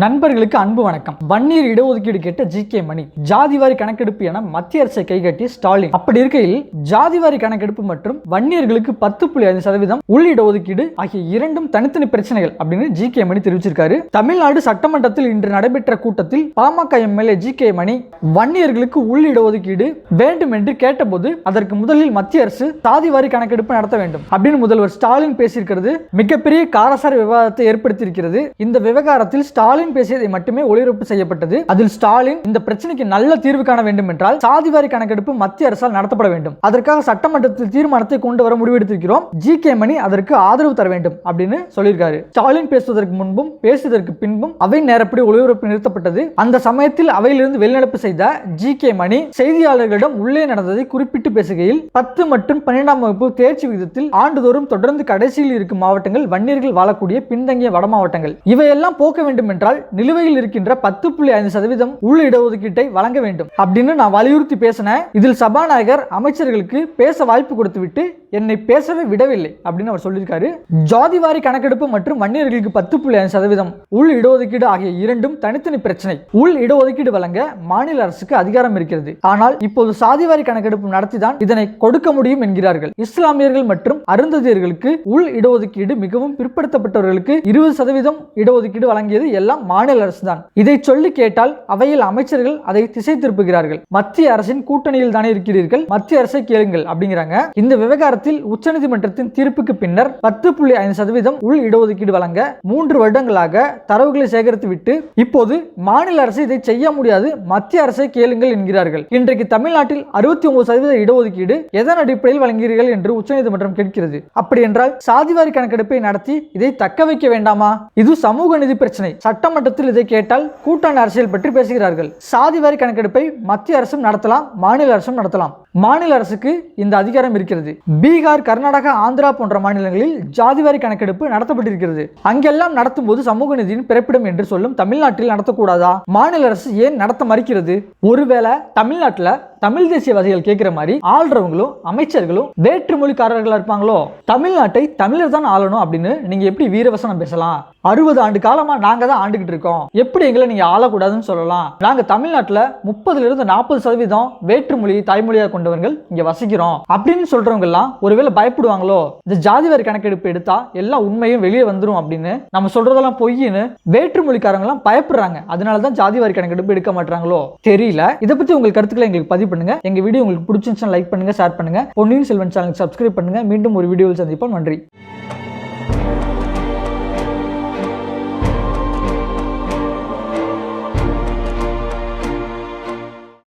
நண்பர்களுக்கு அன்பு வணக்கம். வன்னியர் இடஒதுக்கீடு கேட்ட ஜி கே மணி ஜாதிவாரி கணக்கெடுப்பு என மத்திய அரசை கைகட்டி ஸ்டாலின். அப்படி இருக்கையில் ஜாதிவாரி கணக்கெடுப்பு மற்றும் வன்னியர்களுக்கு பத்து புள்ளி ஐந்து சதவீதம் உள் இடஒதுக்கீடு ஆகிய இரண்டும் தனித்தனி பிரச்சனைகள் அப்படின்னு ஜி கே மணி தெரிவிச்சிருக்காரு. தமிழ்நாடு சட்டமன்றத்தில் இன்று நடைபெற்ற கூட்டத்தில் PMK MLA G K Mani வன்னியர்களுக்கு உள் இடஒதுக்கீடு வேண்டும் என்று கேட்டபோது அதற்கு முதலில் மத்திய அரசு சாதிவாரி கணக்கெடுப்பு நடத்த வேண்டும் அப்படின்னு முதல்வர் ஸ்டாலின் பேசியிருக்கிறது. மிகப்பெரிய காரசார விவாதத்தை ஏற்படுத்தியிருக்கிறது. இந்த விவகாரத்தில் ஸ்டாலின் பேசியதை மட்டுமே ஒளிபரப்பு செய்யப்பட்டது. அதில் ஸ்டாலின் இந்த பிரச்சனைக்கு நல்ல தீர்வு காண வேண்டும் என்றால் சாதிவாரி கணக்கெடுப்பு மத்திய அரசால் நடத்தப்பட வேண்டும். அதற்காக சட்டமன்றத்தில் தீர்மானத்தை கொண்டு வர முடிவெடுத்திருக்கிறோம். ஜி கே மணி அதற்கு ஆதரவு தர வேண்டும் அப்படின்னு சொல்லியிருக்காரு. ஸ்டாலின் பேசுவதற்கு முன்பும் பேசுவதற்கு பின்பும் அவை நேரப்படி ஒளிபரப்பு நிறுத்தப்பட்டது. அந்த சமயத்தில் அவையிலிருந்து வெளிநடப்பு செய்த ஜி கே மணி செய்தியாளர்களிடம் உள்ளே நடந்ததை குறிப்பிட்டு பேசுகையில் பத்து மற்றும் பன்னிரெண்டாம் வகுப்பு தேர்ச்சி விகிதத்தில் ஆண்டுதோறும் தொடர்ந்து கடைசியில் இருக்கும் மாவட்டங்கள் வன்னியர்கள் வாழக்கூடிய பின்தங்கிய வட மாவட்டங்கள். இவையெல்லாம் போக்க வேண்டும் என்றால் நிலுவையில் இருக்கின்ற பத்து புள்ளி ஐந்து சதவீதம் உள் இடஒதுக்கீட்டை வழங்க வேண்டும் அப்படின்னு நான் வலியுறுத்தி பேசினேன். இதில் சபாநாயகர் அமைச்சர்களுக்கு பேச வாய்ப்பு கொடுத்துவிட்டு என்னை பேசவே விடவில்லை அப்படின்னு அவர் சொல்லியிருக்காரு. ஜாதிவாரி கணக்கெடுப்பு மற்றும் வன்னியர்களுக்கு பத்து புள்ளி ஐந்து சதவீதம் உள் இடஒதுக்கீடு ஆகிய இரண்டும் தனித்தனி பிரச்சனை. உள் இடஒதுக்கீடு வழங்க மாநில அரசுக்கு அதிகாரம் இருக்கிறது. ஆனால் இப்போது சாதிவாரி கணக்கெடுப்பு நடத்திதான் இதனை கொடுக்க முடியும் என்கிறார்கள். இஸ்லாமியர்கள் மற்றும் அருந்ததியர்களுக்கு உள் இடஒதுக்கீடு மிகவும் பிற்படுத்தப்பட்டவர்களுக்கு இருபது சதவீதம் இடஒதுக்கீடு வழங்கியது எல்லாம் மாநில அரசு தான் இதை சொல்லி கேட்டால் அவையில் அமைச்சர்கள் அதை திசை திருப்புகிறார்கள். மத்திய அரசின் கூட்டணியில் தானே இருக்கிறீர்கள். மத்திய அரசை கேளுங்கள் அப்படிங்கிறாங்க. இந்த தமிழகத்தில் உச்சநீதிமன்றத்தின் தீர்ப்புக்கு பின்னர் பத்து புள்ளி ஐந்து சதவீதம் உள் இடஒதுக்கீடு வழங்க மூன்று வருடங்களாக தரவுகளை சேகரித்து விட்டு இப்போது மாநில அரசு இதை செய்ய முடியாது மத்திய அரசை கேளுங்கள் என்கிறார்கள். இன்றைக்கு தமிழ்நாட்டில் அறுபத்தி ஒன்பது சதவீத இடஒதுக்கீடு எதன் அடிப்படையில் வழங்குகிறீர்கள் என்று உச்சநீதிமன்றம் கேட்கிறது. அப்படி என்றால் சாதிவாரி கணக்கெடுப்பை நடத்தி இதை தக்க வைக்க வேண்டாமா? இது சமூக நிதி பிரச்சனை. சட்டமன்றத்தில் இதை கேட்டால் கூட்டணி அரசியல் பற்றி பேசுகிறார்கள். சாதிவாரி கணக்கெடுப்பை மத்திய அரசும் நடத்தலாம் மாநில அரசும் நடத்தலாம். மாநில அரசுக்கு இந்த அதிகாரம் இருக்கிறது. பீகார் கர்நாடகா ஆந்திரா போன்ற மாநிலங்களில் ஜாதிவாரி கணக்கெடுப்பு நடத்தப்பட்டிருக்கிறது. அங்கெல்லாம் நடத்தும் போது சமூக நிதியின் பிறப்பிடம் என்று சொல்லும் தமிழ்நாட்டில் நடத்தக்கூடாதா? மாநில அரசு ஏன் நடத்த மறுக்கிறது? ஒருவேளை தமிழ்நாட்டில் தமிழ் தேசியவாதிகள் கேட்கிற மாதிரி ஆள்றவங்களும் அமைச்சர்களும் வேற்று மொழிக்காரர்களா இருப்பாங்களோ? தமிழ்நாட்டை தமிழர் தான் ஆளணும் அப்படின்னு நீங்க எப்படி வீரவசனம் பேசலாம்? அறுபது ஆண்டு காலமா நாங்க தான் ஆண்டுகிட்டு இருக்கோம். எப்படி எங்களை நீங்க ஆளக்கூடாதுன்னு சொல்லலாம்? நாங்க தமிழ்நாட்டுல முப்பதுல இருந்து நாற்பது சதவீதம் வேற்றுமொழி தாய்மொழியா கொண்டவர்கள் இங்க வசிக்கிறோம். அப்படின்னு சொல்றவங்க எல்லாம் ஒருவேளை பயப்படுவாங்களோ? இந்த ஜாதிவாரி கணக்கெடுப்பு எடுத்தா எல்லா உண்மையும் வெளியே வந்துரும் அப்படின்னு நம்ம சொல்றதெல்லாம் பொய்ன்னு வேற்றுமொழிக்காரங்க எல்லாம் பயப்படுறாங்க. அதனால தான் ஜாதிவாரி கணக்கெடுப்பு எடுக்க மாட்டாங்களோ தெரியல. இதை பத்தி உங்களுக்கு கருத்துக்களை எங்களுக்கு பதிவு பண்ணுங்க. எங்க வீடியோ உங்களுக்கு பிடிச்சிருந்துச்சுன்னா லைக் பண்ணுங்க ஷேர் பண்ணுங்க. பொன்னியின் செல்வன் சேனலுக்கு சப்ஸ்கிரைப் பண்ணுங்க. மீண்டும் ஒரு வீடியோவில் சந்திப்போம். நன்றி.